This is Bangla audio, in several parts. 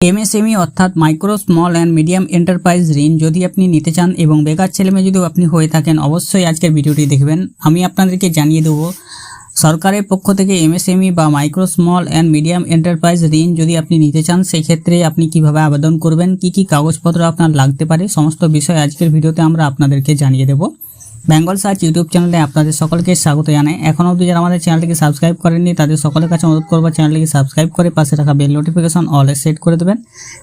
এমএসএমই অর্থাৎ micro, small and medium enterprise ঋণ। যদি আপনি নিতে চান এবং বেকার ছেলেমেয়ে যদি আপনি হয়ে থাকেন, অবশ্যই আজকের ভিডিওটি দেখবেন। আমি আপনাদেরকে জানিয়ে দেবো, সরকারের পক্ষ থেকে এমএসএমই বা micro, small and medium enterprise ঋণ যদি আপনি নিতে চান সেই ক্ষেত্রে আপনি কীভাবে আবেদন করবেন, কি কি কাগজপত্র আপনার লাগতে পারে, সমস্ত বিষয় আজকের ভিডিওতে আমরা আপনাদেরকে জানিয়ে দেবো। বেঙ্গল সার্চ ইউটিউব চ্যানেলে আপনাদের সকলকে স্বাগত জানাই। এখন অবধি যারা আমাদের চ্যানেলটিকে সাবস্ক্রাইব করেননি, তাদের সকলের কাছে অনুরোধ করব চ্যানেলটিকে সাবস্ক্রাইব করে পাশে রাখা বেল নোটিফিকেশন অলে সেট করে দেবেন।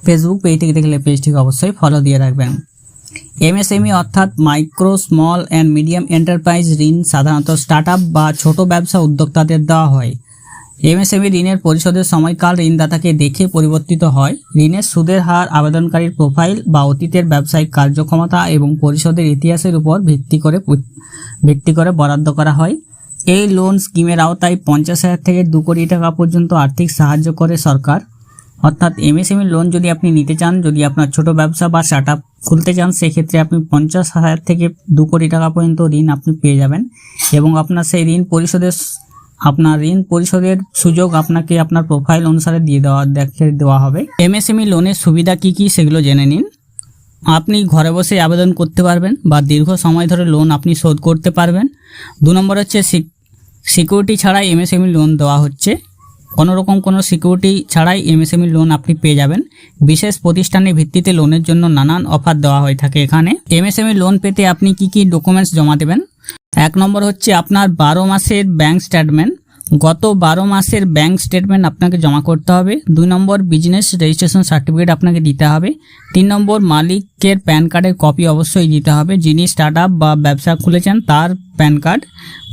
ফেসবুক পেজটিকে দেখলে পেজটিকে অবশ্যই ফলো দিয়ে রাখবেন। এমএসএমই অর্থাৎ micro, small and medium enterprise ঋণ সাধারণত স্টার্ট বা ছোট ব্যবসা উদ্যোক্তাদের দেওয়া হয়। এমএসএমই ঋণের পরিশোধের সময়কাল ঋণদাতাকে দেখে পরিবর্তিত হয়। ঋণের সুদের হার, আবেদনকারীর প্রোফাইল বা অতীতের ব্যবসায়িক কার্যক্ষমতা এবং পরিশোধের ইতিহাসের উপর ভিত্তি করে ভিত্তি করে বরাদ্দ করা হয়। এই লোন স্কিমের আওতায় পঞ্চাশ হাজার থেকে দু কোটি টাকা পর্যন্ত আর্থিক সাহায্য করে সরকার। অর্থাৎ এমএসএমই লোন যদি আপনি নিতে চান, যদি আপনার ছোট ব্যবসা বা স্টার্ট আপ খুলতে চান, সেক্ষেত্রে আপনি পঞ্চাশ হাজার থেকে দু কোটি টাকা পর্যন্ত ঋণ আপনি পেয়ে যাবেন এবং আপনার সেই ঋণ পরিশোধের আপনার ঋণ পরিশোধের সুযোগ আপনাকে আপনার প্রোফাইল অনুসারে দিয়ে দেওয়া দেখে দেওয়া হবে। এমএসএমই লোনের সুবিধা কি কি সেগুলো জেনে নিন। আপনি ঘরে বসে আবেদন করতে পারবেন বা দীর্ঘ সময় ধরে লোন আপনি শোধ করতে পারবেন। দু নম্বর হচ্ছে সিকিউরিটি ছাড়াই এমএসএমই লোন দেওয়া হচ্ছে। কোনো রকম কোনো সিকিউরিটি ছাড়াই এমএসএমই লোন আপনি পেয়ে যাবেন। বিশেষ প্রতিষ্ঠানের ভিত্তিতে লোনের জন্য নানান অফার দেওয়া হয়ে থাকে এখানে। এমএসএমই লোন পেতে আপনি কি কি ডকুমেন্টস জমা দেবেন? এক নম্বর হচ্ছে আপনার বারো মাসের ব্যাংক স্টেটমেন্ট গত বারো মাসের ব্যাংক স্টেটমেন্ট আপনাকে জমা করতে হবে। দুই নম্বর বিজনেস রেজিস্ট্রেশন সার্টিফিকেট আপনাকে দিতে হবে। তিন নম্বর মালিকের প্যান কার্ডের কপি অবশ্যই দিতে হবে। যিনি স্টার্ট বা ব্যবসা খুলেছেন তার প্যান কার্ড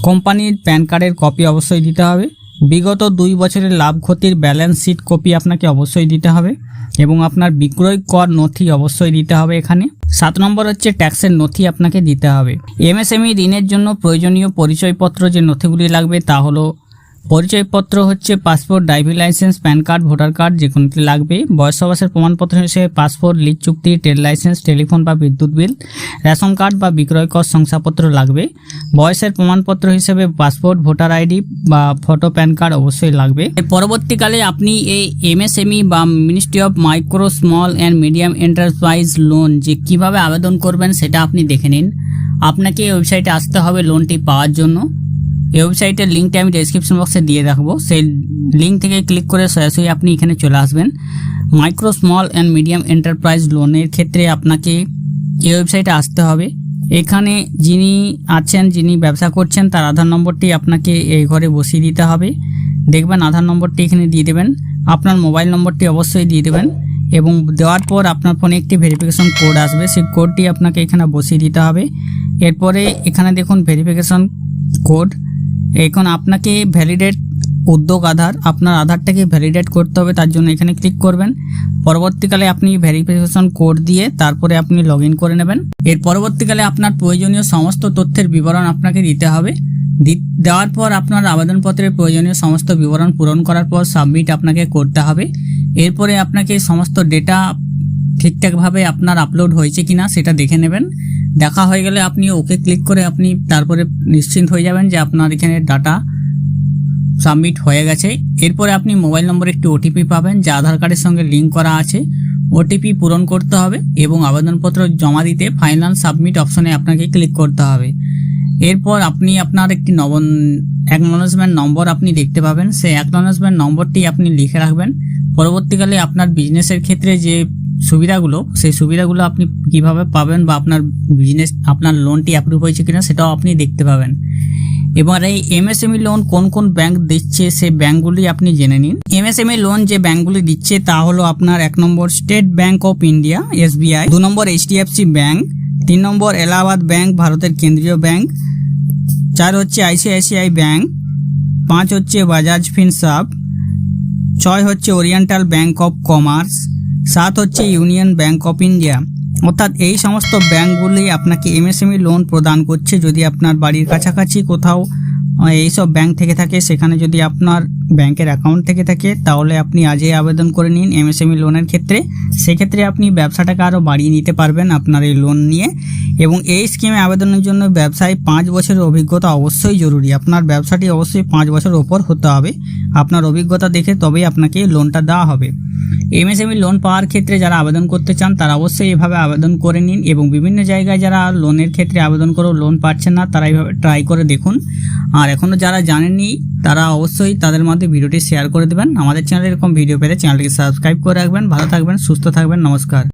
কোম্পানির প্যান কার্ডের কপি অবশ্যই দিতে হবে। বিগত দুই বছরের লাভ ক্ষতির ব্যালেন্স শিট কপি আপনাকে অবশ্যই দিতে হবে। এবং আপনার বিক্রয় কর নথি অবশ্যই দিতে হবে এখানে। সাত নম্বর হচ্ছে ট্যাক্সের নথি আপনাকে দিতে হবে। এমএসএমই ঋণের জন্য প্রয়োজনীয় পরিচয়পত্র যে নথিগুলি লাগবে তা হলো পরিচয়পত্র হচ্ছে passport, driving licence, PAN card, voter card যে কোনোটি লাগবে। বয়স সবাসের প্রমাণপত্র হিসেবে পাসপোর্ট, লিজ চুক্তি, ট্রেড লাইসেন্স, টেলিফোন বা বিদ্যুৎ বিল, রেশন কার্ড বা বিক্রয় কর শংসাপত্র লাগবে। বয়সের প্রমাণপত্র হিসেবে পাসপোর্ট, ভোটার আইডি বা ফটো, প্যান কার্ড অবশ্যই লাগবে। পরবর্তীকালে আপনি এই এমএসএমই বা ministry of micro, small and medium enterprise loan যে কীভাবে আবেদন করবেন সেটা আপনি দেখে নিন। আপনাকে ওয়েবসাইটে আসতে হবে লোনটি পাওয়ার জন্য। এই ওয়েবসাইটের লিঙ্কটা আমি ডেসক্রিপশন বক্সে দিয়ে রাখব। সেই লিঙ্ক থেকে ক্লিক করে সরাসরি আপনি এখানে চলে আসবেন। Micro small and medium enterprise লোনের ক্ষেত্রে আপনাকে এই ওয়েবসাইটে আসতে হবে। এখানে যিনি আছেন, যিনি ব্যবসা করছেন, তার আধার নম্বরটি আপনাকে এই ঘরে বসিয়ে দিতে হবে। দেখবেন আধার নম্বরটি এখানে দিয়ে দেবেন। আপনার মোবাইল নম্বরটি অবশ্যই দিয়ে দেবেন এবং দেওয়ার পর আপনার ফোনে একটি ভেরিফিকেশন কোড আসবে। সেই কোডটি আপনাকে এখানে বসিয়ে দিতে হবে। এরপরে এখানে দেখুন ভেরিফিকেশন কোড এখন আপনাকে ভ্যালিডেট উদ্যোগ আধার, আপনার আধারটাকে ভ্যালিডেট করতে হবে, তার জন্য এখানে ক্লিক করবেন। পরবর্তীকালে আপনি ভেরিফিকেশন কোড দিয়ে তারপরে আপনি লগ করে নেবেন। এর পরবর্তীকালে আপনার প্রয়োজনীয় সমস্ত তথ্যের বিবরণ আপনাকে দিতে হবে। দেওয়ার পর আপনার আবেদনপত্রের প্রয়োজনীয় সমস্ত বিবরণ পূরণ করার পর সাবমিট আপনাকে করতে হবে। এরপরে আপনাকে সমস্ত ডেটা ঠিকঠাকভাবে আপনার আপলোড হয়েছে কিনা সেটা দেখে নেবেন। দেখা হয়ে গেলে আপনি ওকে ক্লিক করে আপনি তারপরে নিশ্চিন্ত হয়ে যাবেন যে আপনার এখানে ডাটা সাবমিট হয়ে গেছে। এরপরে আপনি মোবাইল নম্বরে একটি ওটিপি পাবেন, যা আধার কার্ডের সঙ্গে লিঙ্ক করা আছে। ওটিপি পূরণ করতে হবে এবং আবেদনপত্র জমা দিতে ফাইনাল সাবমিট অপশনে আপনাকে ক্লিক করতে হবে। এরপর আপনি আপনার একটি নবন অ্যাকনোলেজমেন্ট নম্বর আপনি দেখতে পাবেন। সেই অ্যাকনোলেজমেন্ট নম্বরটি আপনি লিখে রাখবেন। পরবর্তীকালে আপনার বিজনেসের ক্ষেত্রে যে সুবিধাগুলো, সেই সুবিধাগুলো আপনি কীভাবে পাবেন বা আপনার বিজনেস আপনার লোনটি অ্যাপ্রুভ হয়েছে কিনা সেটাও আপনি দেখতে পাবেন। এবার এই এমএসএমই লোন কোন কোন ব্যাংক দিচ্ছে সেই ব্যাংকগুলি আপনি জেনে নিন। এমএসএমই লোন যে ব্যাংকগুলি দিচ্ছে তা হলো আপনার এক নম্বর State Bank of India SBI দু নম্বর এইচডিএফসি ব্যাংক তিন নম্বর এলাহাবাদ ব্যাংক ভারতের কেন্দ্রীয় ব্যাংক চার হচ্ছে আইসিআইসিআই ব্যাংক পাঁচ হচ্ছে বাজাজ ফিনসাব ছয় হচ্ছে ওরিয়েন্টাল ব্যাংক অফ কমার্স সাত হচ্ছে ইউনিয়ন ব্যাঙ্ক অফ ইন্ডিয়া। অর্থাৎ এই সমস্ত ব্যাঙ্কগুলি আপনাকে এমএসএমই লোন প্রদান করছে যদি আপনার বাড়ির কাছাকাছি কোথাও এইসব ব্যাংক থেকে থাকে, সেখানে যদি আপনার ব্যাংকের অ্যাকাউন্ট থেকে থাকে, তাহলে আপনি আজই আবেদন করে নিন এমএসএমই লোনের ক্ষেত্রে। সেক্ষেত্রে আপনি ব্যবসাটাকে আরও বাড়িয়ে নিতে পারবেন আপনার এই লোন নিয়ে। এবং এই স্কিমে আবেদনের জন্য ব্যবসায় পাঁচ বছরের অভিজ্ঞতা অবশ্যই জরুরি। আপনার ব্যবসাটি অবশ্যই পাঁচ বছর ওপর হতে হবে। আপনার অভিজ্ঞতা দেখে তবেই আপনাকে লোনটা দেওয়া হবে। এমএসএমই লোন পাওয়ার ক্ষেত্রে যারা আবেদন করতে চান, তারা অবশ্যই এভাবে আবেদন করে নিন এবং বিভিন্ন জায়গায় যারা লোনের ক্ষেত্রে আবেদন করেও লোন পাচ্ছেন না, তারা এইভাবে ট্রাই করে দেখুন। আর এখনও যারা জানেননি, তারা অবশ্যই তাদের মধ্যে ভিডিওটি শেয়ার করে দেবেন। আমাদের চ্যানেলে এরকম ভিডিও পেতে চ্যানেলটিকে সাবস্ক্রাইব করে রাখবেন। ভালো থাকবেন, সুস্থ থাকবেন, নমস্কার।